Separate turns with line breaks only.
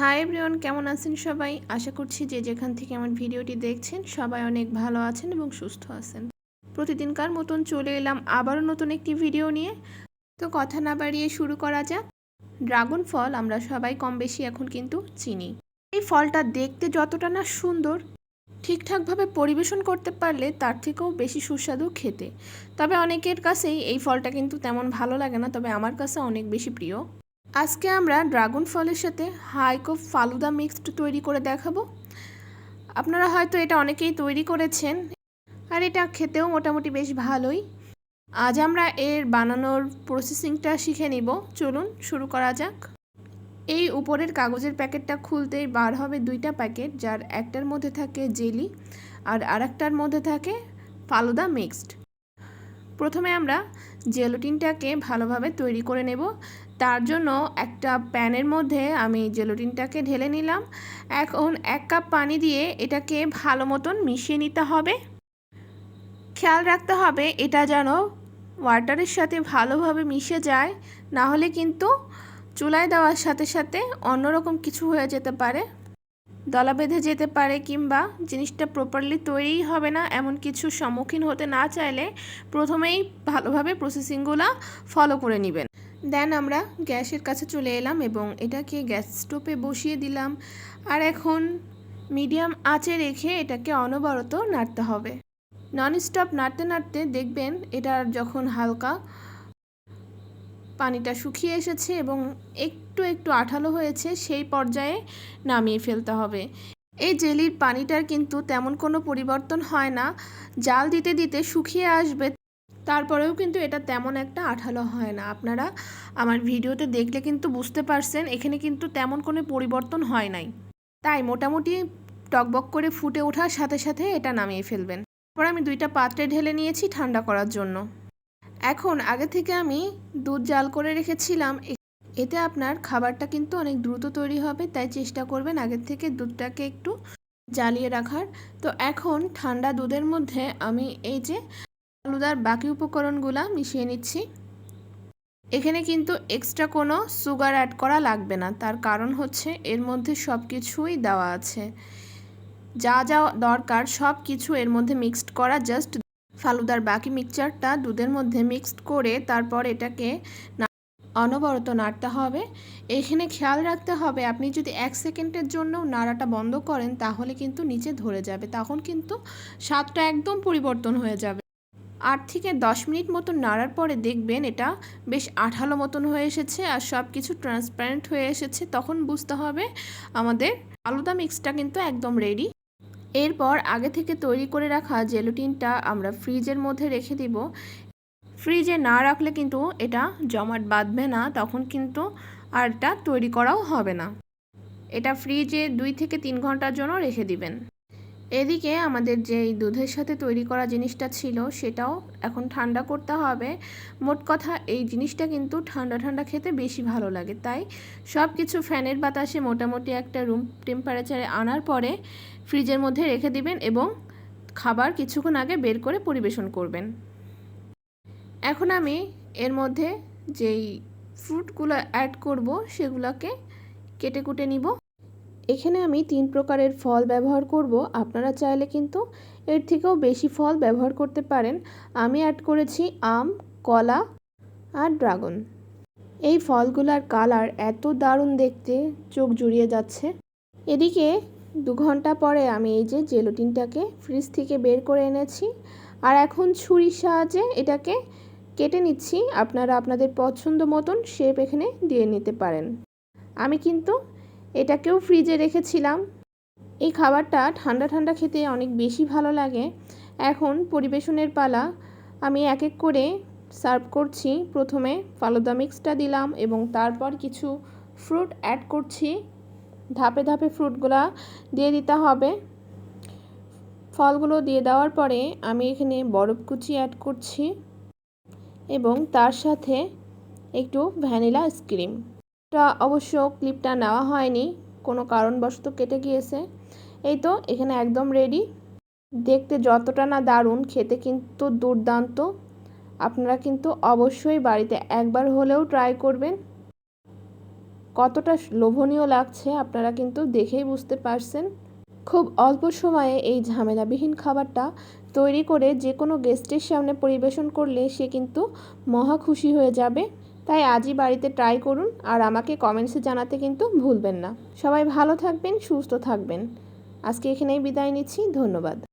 Hi everyone কেমন আছেন সবাই? আশা করছি যে যেখান থেকে আমার ভিডিওটি দেখছেন, সবাই অনেক ভালো আছেন এবং সুস্থ আছেন। প্রতিদিনকার মতন চলে এলাম আবারও নতুন একটি ভিডিও নিয়ে। তো কথা না বাড়িয়ে শুরু করা যাক। ড্রাগন ফল আমরা সবাই কম বেশি এখন কিন্তু চিনি। এই ফলটা দেখতে যতটা না সুন্দর, ঠিকঠাকভাবে পরিবেশন করতে পারলে তার থেকেও বেশি সুস্বাদু খেতে। তবে অনেকের কাছেই এই ফলটা কিন্তু তেমন ভালো লাগে না, তবে আমার কাছে অনেক বেশি প্রিয়। আজকে আমরা ড্রাগন ফলের সাথে হাইকো ফালুদা মিক্সড তৈরি করে দেখাবো। আপনারা হয়তো এটা অনেকেই তৈরি করেছেন আর এটা খেতেও মোটামুটি বেশ ভালোই। আজ আমরা এর বানানোর প্রসেসিংটা শিখে নিব। চলুন শুরু করা যাক। এই উপরের কাগজের প্যাকেটটা খুলতেই বার হবে দুইটা প্যাকেট, যার একটার মধ্যে থাকে জেলি আর আরেকটার মধ্যে থাকে ফালুদা মিক্সড। প্রথমে আমরা জেলোটিনটাকে ভালোভাবে তৈরি করে নেব। তার জন্য একটা প্যানের মধ্যে আমি জেলোটিনটাকে ঢেলে নিলাম। এখন এক কাপ পানি দিয়ে এটাকে ভালো মতন মিশিয়ে নিতে হবে। খেয়াল রাখতে হবে এটা যেন ওয়াটারের সাথে ভালোভাবে মিশে যায়, না হলে কিন্তু চুলায় দেওয়ার সাথে সাথে অন্যরকম কিছু হয়ে যেতে পারে। দলা বেঁধে যেতে পারে কিংবা জিনিসটা প্রপারলি তৈরিই হবে না, এমন কিছু সম্মুখীন হতে না চাইলে প্রথমেই ভালোভাবে প্রসেসিংগুলো ফলো করে নেবেন। দেন আমরা গ্যাসের কাছে চলে এলাম এবং এটাকে গ্যাস স্টোভে বসিয়ে দিলাম। আর এখন মিডিয়াম আঁচে রেখে এটাকে অনবরত নাড়তে হবে। নন স্টপ নাড়তে নাড়তে দেখবেন এটার যখন হালকা পানিটা শুকিয়ে এসেছে এবং একটু একটু আঠালো হয়েছে, সেই পর্যায়ে নামিয়ে ফেলতে হবে। এই জেলির পানিটার কিন্তু তেমন কোনো পরিবর্তন হয় না। জাল দিতে দিতে শুকিয়ে আসবে তারপরেও কিন্তু এটা তেমন একটা আঠালো হয় না। আপনারা আমার ভিডিওতে দেখলে কিন্তু বুঝতে পারছেন, এখানে কিন্তু তেমন কোনো পরিবর্তন হয় নাই। তাই মোটামুটি টকবক করে ফুটে ওঠার সাথে সাথে এটা নামিয়ে ফেলবেন। তারপর আমি দুইটা পাত্রে ঢেলে নিয়েছি ঠান্ডা করার জন্য। এখন আগে থেকে আমি দুধ জাল করে রেখেছিলাম। এতে আপনার খাবারটা কিন্তু অনেক দ্রুত তৈরি হবে, তাই চেষ্টা করবেন আগের থেকে দুধটাকে একটু জ্বালিয়ে রাখার। তো এখন ঠান্ডা দুধের মধ্যে আমি এই যে আলুদার বাকি উপকরণগুলো মিশিয়ে নিচ্ছি। এখানে কিন্তু এক্সট্রা কোনো সুগার অ্যাড করা লাগবে না, তার কারণ হচ্ছে এর মধ্যে সব কিছুই দেওয়া আছে। যা যা দরকার সব কিছু এর মধ্যে মিক্সড করা জাস্ট ফালুদার বাকি মিক্সচারটা দুধের মধ্যে মিক্সড করে তারপর এটাকে অনবরত নাড়তে হবে। এখানে খেয়াল রাখতে হবে, আপনি যদি এক সেকেন্ডের জন্য নাড়াটা বন্ধ করেন, তাহলে কিন্তু নিচে ধরে যাবে, তখন কিন্তু স্বাদটা একদম পরিবর্তন হয়ে যাবে। আট থেকে দশ মিনিট মতন নাড়ার পরে দেখবেন এটা বেশ আঠালো মতন হয়ে এসেছে আর সব কিছু ট্রান্সপারেন্ট হয়ে এসেছে। তখন বুঝতে হবে আমাদের আলুদা মিক্সটা কিন্তু একদম রেডি এরপর আগে থেকে তৈরি করে রাখা জেলুটিনটা আমরা ফ্রিজের মধ্যে রেখে দিব। ফ্রিজে না রাখলে কিন্তু এটা জমাট বাঁধবে না, তখন কিন্তু আর এটা তৈরি করাও হবে না। এটা ফ্রিজে দুই থেকে তিন ঘণ্টার জন্য রেখে দিবেন। এদিকে আমাদের যে দুধের সাথে তৈরি করা জিনিসটা ছিল, সেটাও এখন ঠান্ডা করতে হবে। মোট কথা, এই জিনিসটা কিন্তু ঠান্ডা ঠান্ডা খেতে বেশি ভালো লাগে। তাই সব কিছু ফ্যানের বাতাসে মোটামুটি একটা রুম টেম্পারেচারে আনার পরে ফ্রিজের মধ্যে রেখে দিবেন এবং খাবার কিছুক্ষণ আগে বের করে পরিবেশন করবেন। এখন আমি এর মধ্যে যেই ফ্রুটগুলো অ্যাড করব, সেগুলোকে কেটে কুটে নিব। এখানে আমি তিন প্রকারের ফল ব্যবহার করব। আপনারা চাইলে কিন্তু এর থেকেও বেশি ফল ব্যবহার করতে পারেন। আমি অ্যাড করেছি আম, কলা আর ড্রাগন। এই ফলগুলার কালার এত দারুণ দেখতে, চোখ জুড়িয়ে যাচ্ছে। এদিকে দু ঘণ্টা পরে আমি এই যে জেলোটিনটাকে ফ্রিজ থেকে বের করে এনেছি। আর এখন ছুরির সাহায্যে এটাকে কেটে নিচ্ছি। আপনারা আপনাদের পছন্দ মতন শেপ এখানে দিয়ে নিতে পারেন। আমি কিন্তু এটাকেও ফ্রিজে রেখেছিলাম। এই খাবারটা ঠান্ডা ঠান্ডা খেতে অনেক বেশি ভালো লাগে। এখন পরিবেশনের পালা আমি এক এক করে সার্ভ করছি। প্রথমে ফালুদা মিক্সটা দিলাম এবং তারপর কিছু ফ্রুট অ্যাড করছি। ধাপে ধাপে ফ্রুটগুলা দিয়ে দিতে হবে। ফলগুলো দিয়ে দেওয়ার পরে আমি এখানে বরফ কুচি অ্যাড করছি এবং তার সাথে একটু ভ্যানিলা আইসক্রিম। এটা অবশ্য ক্লিপটা নেওয়া হয়নি, কোনো কারণবশত কেটে গিয়েছে। এই তো, এখানে একদম রেডি দেখতে যতটা না দারুণ, খেতে কিন্তু দুর্দান্ত। আপনারা কিন্তু অবশ্যই বাড়িতে একবার হলেও ট্রাই করবেন। কতটা লোভনীয় লাগছে, আপনারা কিন্তু দেখেই বুঝতে পারছেন। খুব অল্প সময়ে এই ঝামেলাবিহীন খাবারটা তৈরি করে যে কোনো গেস্টের সামনে পরিবেশন করলে সে কিন্তু মহা খুশি হয়ে যাবে। তাই আজই বাড়িতে ট্রাই করুন আর আমাকে কমেন্টসে জানাতে কিন্তু ভুলবেন না। সবাই ভালো থাকবেন, সুস্থ থাকবেন। আজকে এখানেই বিদায় নিচ্ছি, ধন্যবাদ।